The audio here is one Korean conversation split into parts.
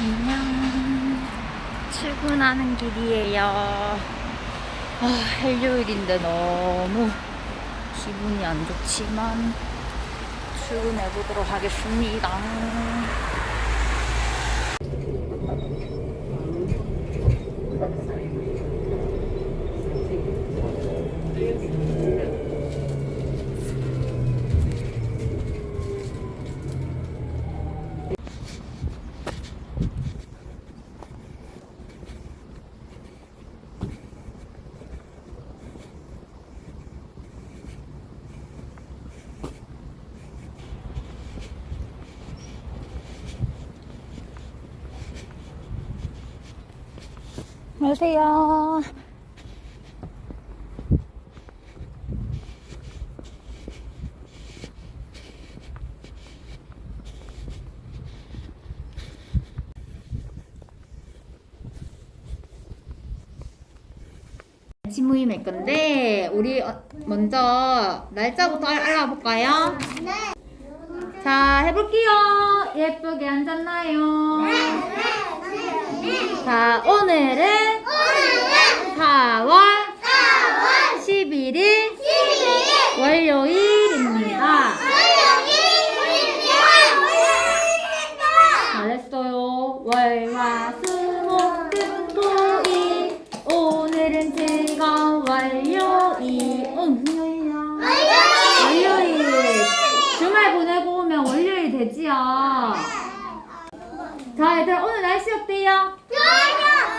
안녕. 출근하는 길이에요. 아, 일요일인데 너무 기분이 안 좋지만 출근해 보도록 하겠습니다. 안녕하세요. 아침 모임할 건데 우리 어- 먼저 날짜부터 알- 알아볼까요? 자 해볼게요. 예쁘게 앉았나요? 자 오늘은 4월 11일 월요일입니다. 잘했어요. 월화수목금토일 오늘은 즐거운 월요일. 응, 월요일이야. 월요일. 주말 보내고 오면 월요일 되지요. 자, 얘들아 오늘 날씨 어때요?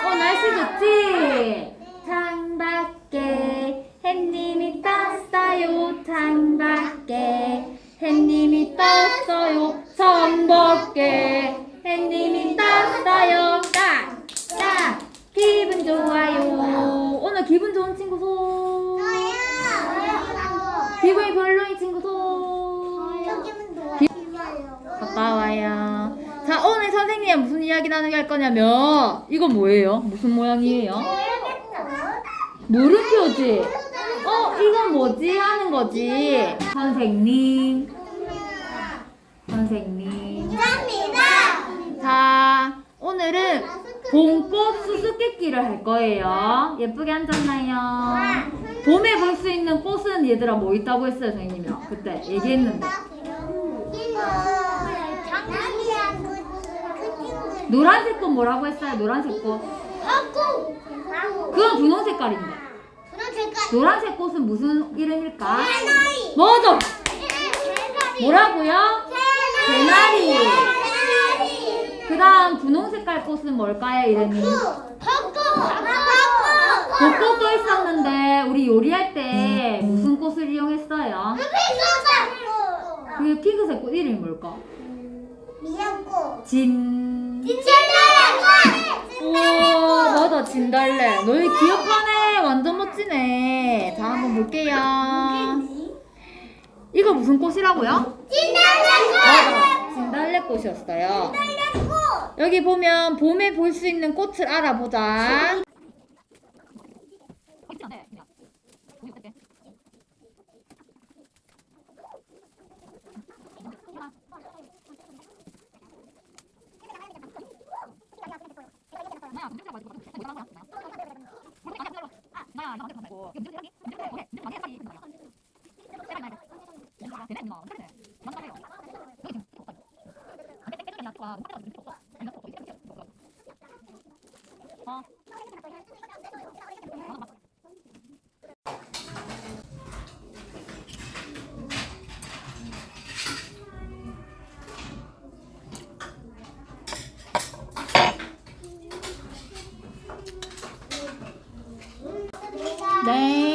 어, 날씨 좋지? 창밖에 햇님이 떴어요. 창밖에 햇님이 떴어요. 창밖에 햇님이 떴어요. 딱! 딱! 기분 좋아요. 오늘 기분 좋은 친구 손. 기분이 별로인 친구 손. 갔다 와요. 자, 오늘 선생님 이야기 나누게 할 거냐면, 이건 뭐예요? 무슨 모양이에요? 물음표지? 어, 이건 뭐지? 하는 거지. 선생님, 선생님. 자, 오늘은 봄꽃 수수께끼를 할 거예요. 예쁘게 앉았나요? 봄에 볼 수 있는 꽃은 얘들아 뭐 있다고 했어요, 선생님이랑. 그때 얘기했는데. 노란색 꽃 뭐라고 했어요? 노란색 꽃. 그건 분홍 색깔인데. 노란색 꽃은 무슨 이름일까? 맞아. 뭐라고요? 개나리. 그 다음 분홍 색깔 꽃은 뭘까요, 이름이? 벚꽃도 있었는데, 우리 요리할 때 무슨 꽃을 이용했어요? 그 핑크색 꽃 이름이 뭘까? 진. 우와, 맞아, 진달래. 너희 기억하네. 완전 멋지네. 자, 한번 볼게요. 이거 무슨 꽃이라고요? 맞아, 진달래 꽃이었어요. 여기 보면 봄에 볼 수 있는 꽃을 알아보자. 네. 안 먹어 요.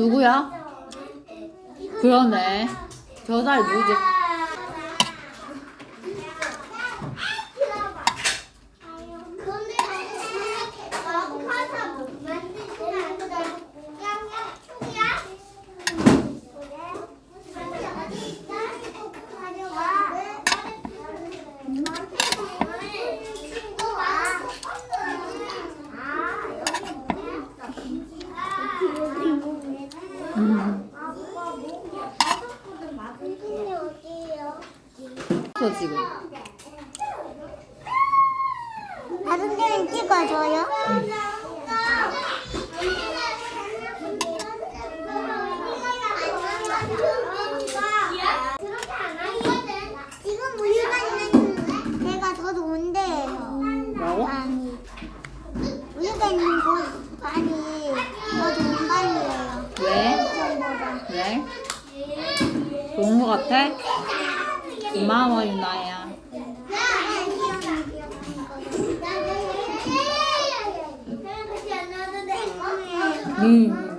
누구야? 그러네. 저살 누구지? 지금. 다른 데는 찍어줘요? 지금 있는. 뭐라고? 아니, 우리가 있는 곳 반이 더 좋은 반이에요. 왜? 왜? 좋은 거 같아? 고마워 유